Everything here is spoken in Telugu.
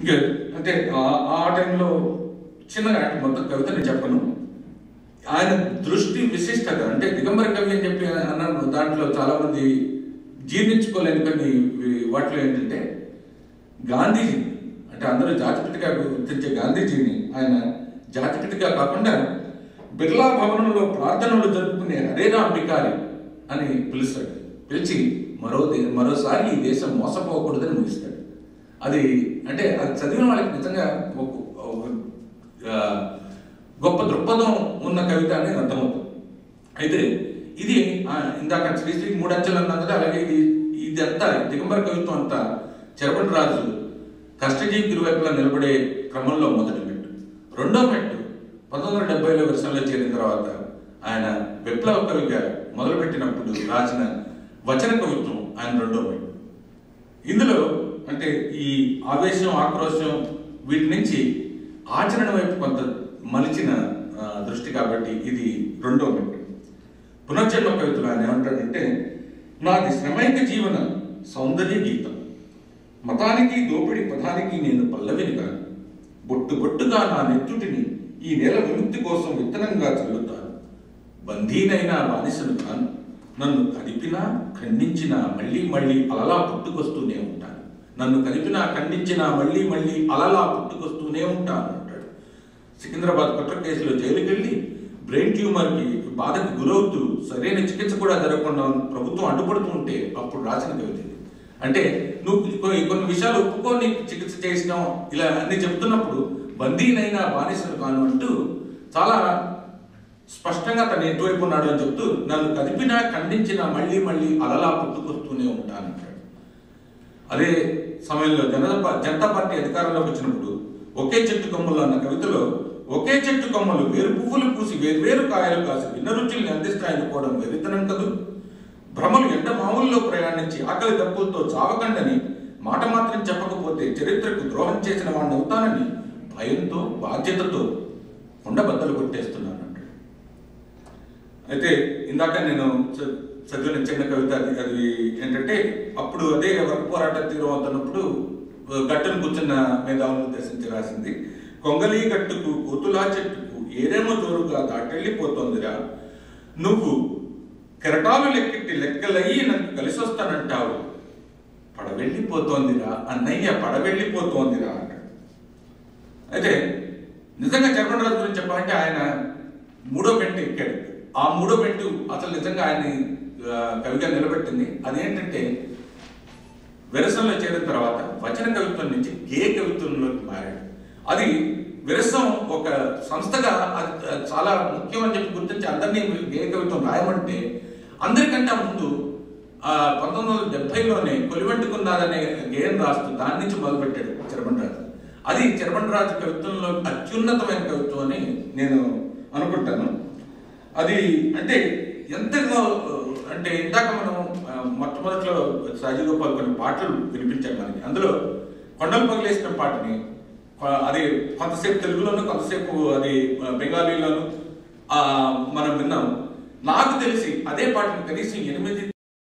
ఇంకే అంటే ఆ- టైంలో చిన్నగా అంటే మొత్తం కవిత నేను చెప్పను. ఆయన దృష్టి విశిష్టత అంటే దిగంబర కవి అని చెప్పి అన్నాను దాంట్లో చాలా మంది జీర్ణించుకోలేని కొన్ని వాటిలో ఏంటంటే గాంధీజీ అంటే అందరూ జాతిపితిగా గుర్తించే గాంధీజీని ఆయన జాతిపితిగా కాకుండా బిర్లా భవనంలో ప్రార్థనలు జరుపుకునే అరేనా బికారి అని పిలుస్తాడు. పిలిచి మరో దే- మరోసారి ఈ దేశం మోసపోకూడదని ముగిస్తాడు. అది అంటే అది చదివిన వాళ్ళకి నిజంగా ఒక గొప్ప దృక్పథం ఉన్న కవిత అనేది అర్థమవుతుంది. అయితే ఇది ఇందాక శ్రీశ్రీ మూడు అంచెలు అన్నాం కదా అలాగే ఇది ఇది అంతా దిగంబర కవిత్వం అంతా చెరపటి రాజు కష్టజీవి ఇరువైపులా నిలబడే క్రమంలో మొదటి మెట్టు. రెండో మెట్టు పంతొమ్మిది వందల డెబ్బైలో వర్షంలో చేరిన తర్వాత ఆయన విప్లవ కవిగా మొదలుపెట్టినప్పుడు రాసిన వచన కవిత్వం ఆయన రెండో మెట్టు. ఇందులో అంటే ఈ ఆవేశం ఆక్రోశం వీటి నుంచి ఆచరణ వైపు కొంత మలిచిన దృష్టి కాబట్టి ఇది రెండో మెట్టు పునర్జన్మ కవితలు ఆయన ఏమంటాడంటే నాది శ్రమైక జీవన సౌందర్య గీతం. మతానికి దోపిడి పదానికి నేను పల్లవిని కాను బొట్టు బొట్టుగా నా నెత్తుటిని ఈ నెల విముక్తి కోసం విత్తనంగా చల్లుతాను. బందీనైనా బానిసను కాను. నన్ను కదిపినా ఖండించినా మళ్ళీ మళ్ళీ అలలా పుట్టుకొస్తూనే ఉంటాను. నన్ను కలిపినా ఖండించినా మళ్ళీ మళ్ళీ అలలా పుట్టుకొస్తూనే ఉంటాను అంటాడు. సికింద్రాబాద్ కుట్ర కేసులో జైలుకి వెళ్ళి బ్రెయిన్ ట్యూమర్కి బాధకు గురవుతూ సరైన చికిత్స కూడా జరగకుండా ప్రభుత్వం అడ్డుపడుతూ ఉంటే అప్పుడు రాసిన కవిత అంటే నువ్వు కొన్ని కొన్ని విషయాలు ఒప్పుకొని చికిత్స చేసినాం ఇలా అన్ని చెప్తున్నప్పుడు బందీనైనా బానిసలు కాను అంటూ చాలా స్పష్టంగా తను ఎటువైపు ఉన్నాడు అని చెప్తూ నన్ను కదిపినా ఖండించినా మళ్ళీ మళ్ళీ అలలా పుట్టుకొస్తూనే ఉంటాను అంటాడు. అదే సమయంలో జనతా జనతా పార్టీ అధికారంలోకి వచ్చినప్పుడు ఒకే చెట్టు కొమ్మలు అన్న కవితలో ఒకే చెట్టు కొమ్మలు వేరు పువ్వులు పూసి వేరు వేరు కాయలు కాసి భిన్న రుచుల్ని అందిస్తాయనుకోవడం వెరితనం కదూ? భ్రమలు ఎండ మామూల్లో ప్రయాణించి ఆకలి తప్పులతో చావకండని మాట మాత్రం చెప్పకపోతే చరిత్రకు ద్రోహం చేసిన వాడిని అవుతానని భయంతో బాధ్యతతో కొండబద్దలు కొట్టేస్తున్నాను అయితే ఇందాక నేను చదివిన చిన్న కవిత అది ఏంటంటే అప్పుడు అదే వర్గ పోరాట తీరం అవుతున్నప్పుడు గట్టును కూర్చున్న మేధావులను ఉద్దేశించి రాసింది. కొంగలి గట్టుకు కోతులా చెట్టుకు ఏరేమో జోరుగా దాటెళ్ళిపోతోందిరా. నువ్వు కెరటాలు లెక్కెట్టి లెక్కలయ్యి నాకు కలిసి వస్తానంటావు పడవెళ్ళిపోతోందిరా అన్నయ్య పడవెళ్ళిపోతోందిరా అంటాడు. అయితే నిజంగా చర్మరాజు గురించి చెప్పాలంటే ఆయన మూడో మెట్టు ఎక్కాడు. ఆ మూడో మెట్టు అసలు నిజంగా ఆయన్ని కవిగా నిలబెట్టింది. అదేంటంటే విరసంలో చేరిన తర్వాత వచన కవిత్వం నుంచి గే కవిత్వంలోకి మారాడు? అది విరసం ఒక సంస్థగా అది చాలా చాలా అని చెప్పి గుర్తించి అందరినీ గే కవిత్వం రాయమంటే అందరికంటే ముందు పంతొమ్మిది వందల డెబ్బైలోనే కొలివెట్టుకున్నారనే గేయం రాస్తూ దాని నుంచి మొదలుపెట్టాడు చరబండరాజు అది చరబండరాజు కవిత్వంలో అత్యున్నతమైన కవిత్వం అని నేను అనుకుంటాను. అది అంటే ఎంతగా అంటే ఇందాక మనం మొట్టమొదటిలో మొట్టమొదట్లో సాజీ గోపాల్ కొన్ని పాటలు వినిపించారు మనకి. అందులో కొండలు పగిలేసిన పాటని అది కొంతసేపు తెలుగులోను కొంతసేపు అది బెంగాలీలోను మనం విన్నాం. నాకు తెలిసి అదే పాటను కనీసం ఎనిమిది